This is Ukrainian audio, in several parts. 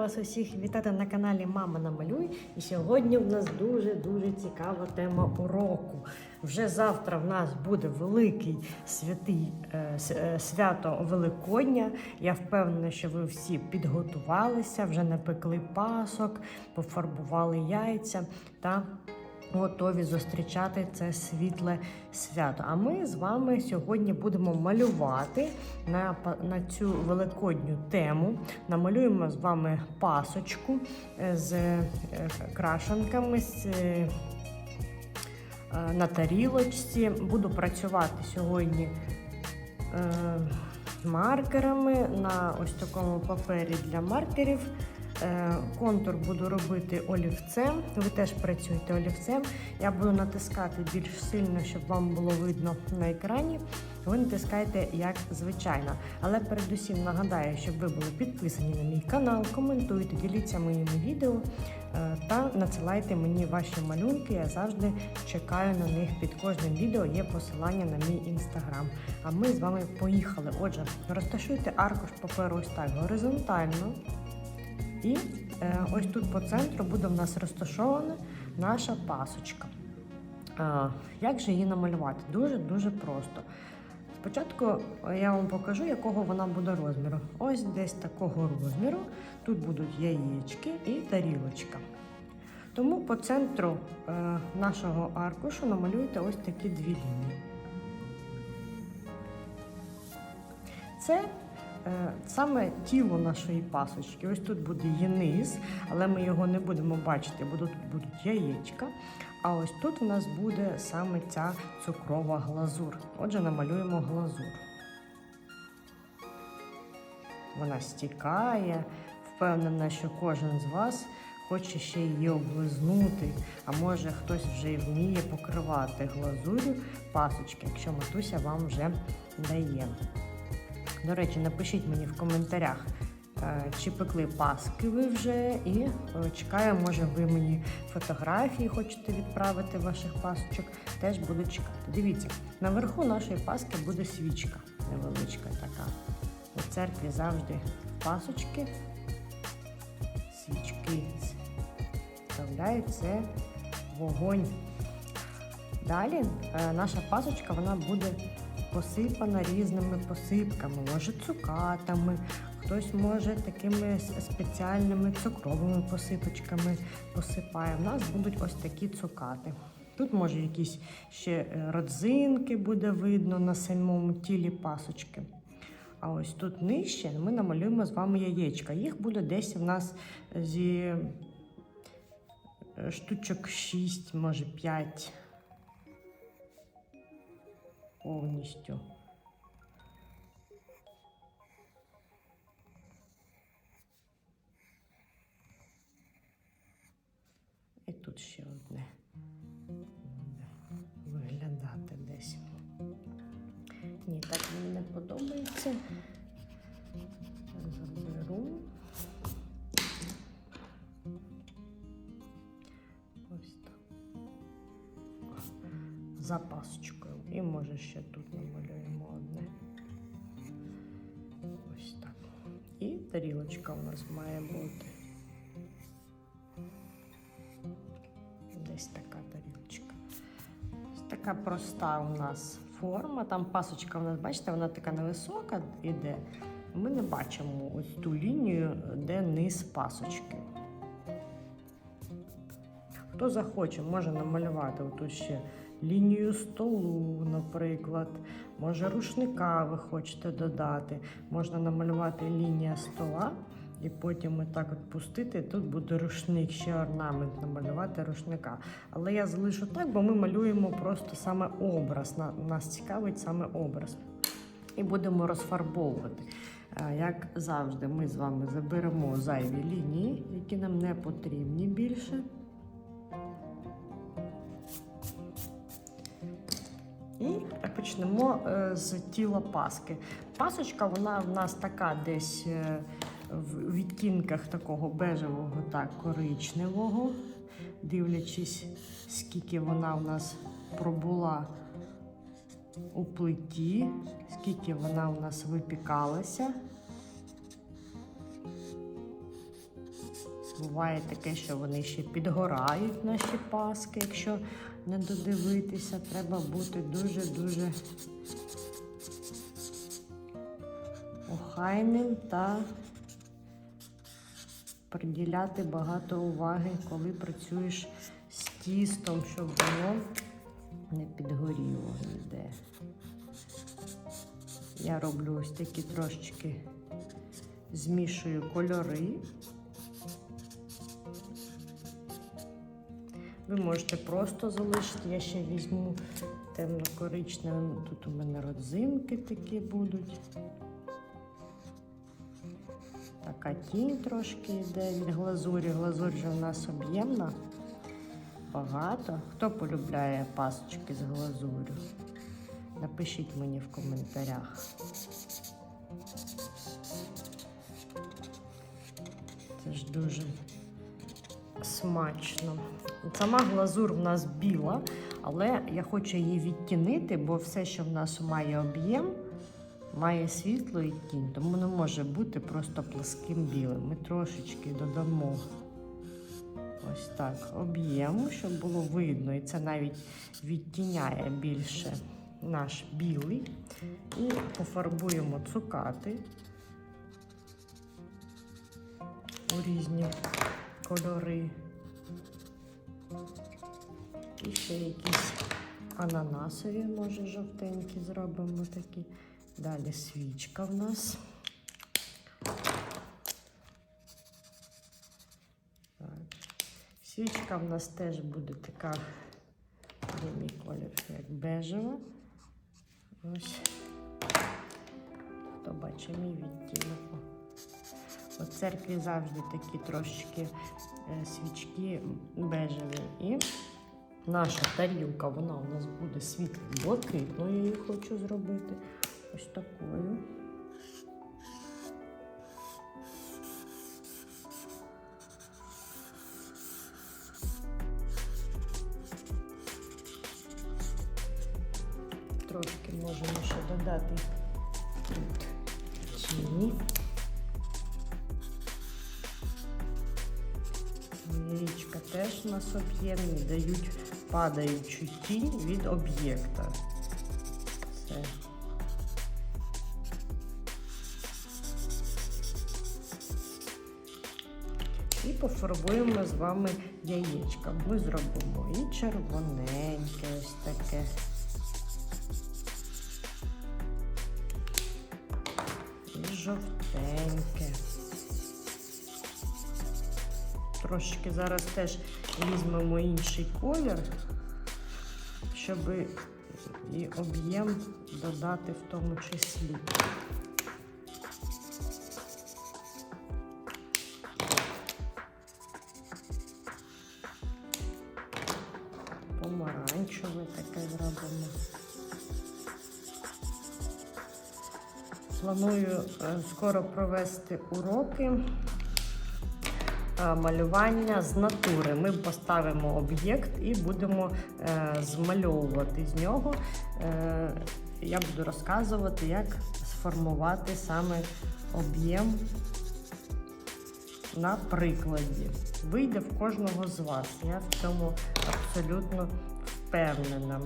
вас усіх вітати на каналі Мама Намалюй. І сьогодні в нас дуже-дуже цікава тема уроку. Вже завтра в нас буде великий святий е, е, свято Великодня. Я впевнена, що ви всі підготувалися, вже напекли пасок, пофарбували яйця та готові зустрічати це світле свято. А ми з вами сьогодні будемо малювати на, на цю великодню тему. Намалюємо з вами пасочку е, з е, крашенками. з е, на тарілочці. Буду працювати сьогодні маркерами на ось такому папері для маркерів. Е, Контур буду робити олівцем. Ви теж працюєте олівцем. Я буду натискати більш сильно, щоб вам було видно на екрані. Ви натискаєте як звичайно. Але передусім нагадаю, щоб ви були підписані на мій канал, коментуйте, діліться моїми відео е, та надсилайте мені ваші малюнки. Я завжди чекаю на них під кожним відео. Є посилання на мій інстаграм. А ми з вами поїхали. Отже, розташуйте аркуш паперу ось так горизонтально. І е, ось тут по центру буде в нас розташована наша пасочка. Е, як же її намалювати? Дуже-дуже просто. Спочатку е, я вам покажу, якого вона буде розміру. Ось десь такого розміру. Тут будуть яєчки і тарілочка. Тому по центру нашого аркушу намалюйте ось такі дві лінії. Це саме тіло нашої пасочки. Ось тут буде її низ, але ми його не будемо бачити, бо тут будуть яєчка. А ось тут у нас буде саме ця цукрова глазур. Отже, намалюємо глазур. Вона стікає. Впевнена, що кожен з вас хоче ще її облизнути, а може хтось вже вміє покривати глазурю пасочки, якщо матуся вам вже дає. До речі, напишіть мені в коментарях, е, чи пекли паски ви вже, і е, чекаю, може ви мені фотографії хочете відправити ваших пасочок. Теж буду чекати. Дивіться, наверху нашої паски буде свічка невеличка така. У церкві завжди пасочки, свічки вставляють це вогонь. Далі е, наша пасочка вона буде посипана різними посипками, може цукатами, хтось може такими спеціальними цукровими посипочками посипає. У нас будуть ось такі цукати. Тут може якісь ще е, родзинки буде видно на самому тілі пасочки. А ось тут нижче ми намалюємо з вами яєчка. Їх буде десь в нас зі е, штучок 6, може 5 повністю. І тут ще одне буде виглядати десь. Ні, так мені не подобається. Заберу. Ось так. За пасочкою. І може ще тут намалюємо одне. Ось так. І тарілочка у нас має бути. Десь така тарілочка. Ось така проста у нас форма. Там пасочка у нас, бачите, вона така невисока іде. Ми не бачимо ось ту лінію, де низ пасочки. Хто захоче, може намалювати отут ще лінію столу, наприклад. Може, рушника ви хочете додати. Можна намалювати лінія стола і потім так от пустити. Тут буде рушник, ще орнамент намалювати рушника. Але я залишу так, бо ми малюємо просто саме образ. Нас цікавить саме образ. І будемо розфарбовувати. Е, Як завжди, ми з вами заберемо зайві лінії, які нам не потрібні більше. І почнемо е, з тіла паски. Пасочка, вона в нас така десь е, в відтінках такого бежевого та коричневого, дивлячись, скільки вона у нас пробула у плиті, скільки вона у нас випікалася. Буває таке, що вони ще підгорають наші паски, якщо не додивитися, треба бути дуже-дуже охайним та приділяти багато уваги, коли працюєш з тістом, щоб воно не підгоріло ніде. Я роблю ось такі трошечки змішую кольори. Ви можете просто залишити, я ще візьму темно-коричневим. Тут у мене родзинки такі будуть. Така тінь трошки йде від глазурі. Глазурь же у нас об'ємна. Багато. Хто полюбляє пасочки з глазурю? Напишіть мені в коментарях. Це ж дуже смачно. Сама глазур в нас біла, але я хочу її відтінити, бо все, що в нас має об'єм, має світло і тінь, тому не може бути просто плоским білим. Ми трошечки додамо ось так об'єму, щоб було видно. І це навіть відтіняє більше наш білий. І пофарбуємо цукати у різні кольори. І ще якісь ананасові, може, жовтенькі зробимо такі. Далі свічка в нас. Так. Свічка в нас теж буде така, де мій колір, як бежева. Ось. Хто бачить мій відтінок. У церкві завжди такі трошечки е, свічки бежеві. І наша тарілка, вона у нас буде світло блакитною, я її хочу зробити. Ось такою. Трошки можемо ще додати тут тіні. Теж у нас об'ємні, дають падаючу тінь від об'єкта. Все. І пофарбуємо з вами яєчка. Ми зробимо і червоненьке, ось таке. Трошки зараз теж візьмемо інший колір, щоб і об'єм додати в тому числі. Помаранчеве таке зробимо. Планую е, скоро провести уроки малювання з натури. Ми поставимо об'єкт і будемо е, змальовувати з нього. Е, Я буду розказувати, як сформувати саме об'єм на прикладі. Вийде в кожного з вас. Я в цьому абсолютно впевнена.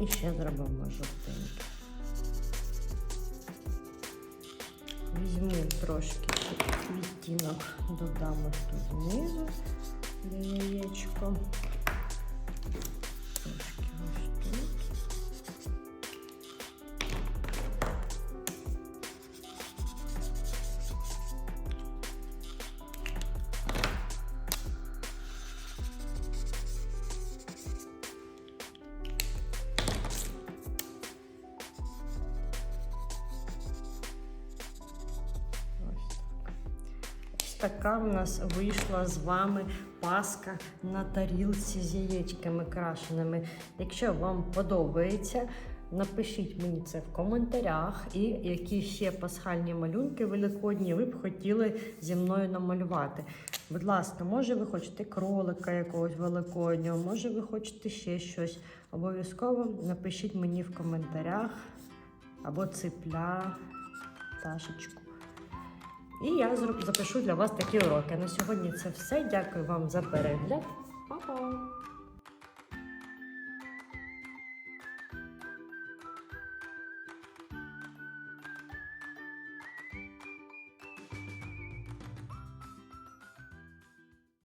І ще зробимо жовтеньке. Візьму трошки відтінок, додам ось тут знизу для яєчко. Така в нас вийшла з вами паска на тарілці з яєчками крашеними. Якщо вам подобається, напишіть мені це в коментарях, і які ще пасхальні малюнки великодні ви б хотіли зі мною намалювати. Будь ласка, може ви хочете кролика якогось великоднього, може ви хочете ще щось. Обов'язково напишіть мені в коментарях або ципля, пташечку. І я запишу для вас такі уроки. На сьогодні це все. Дякую вам за перегляд. Па-па!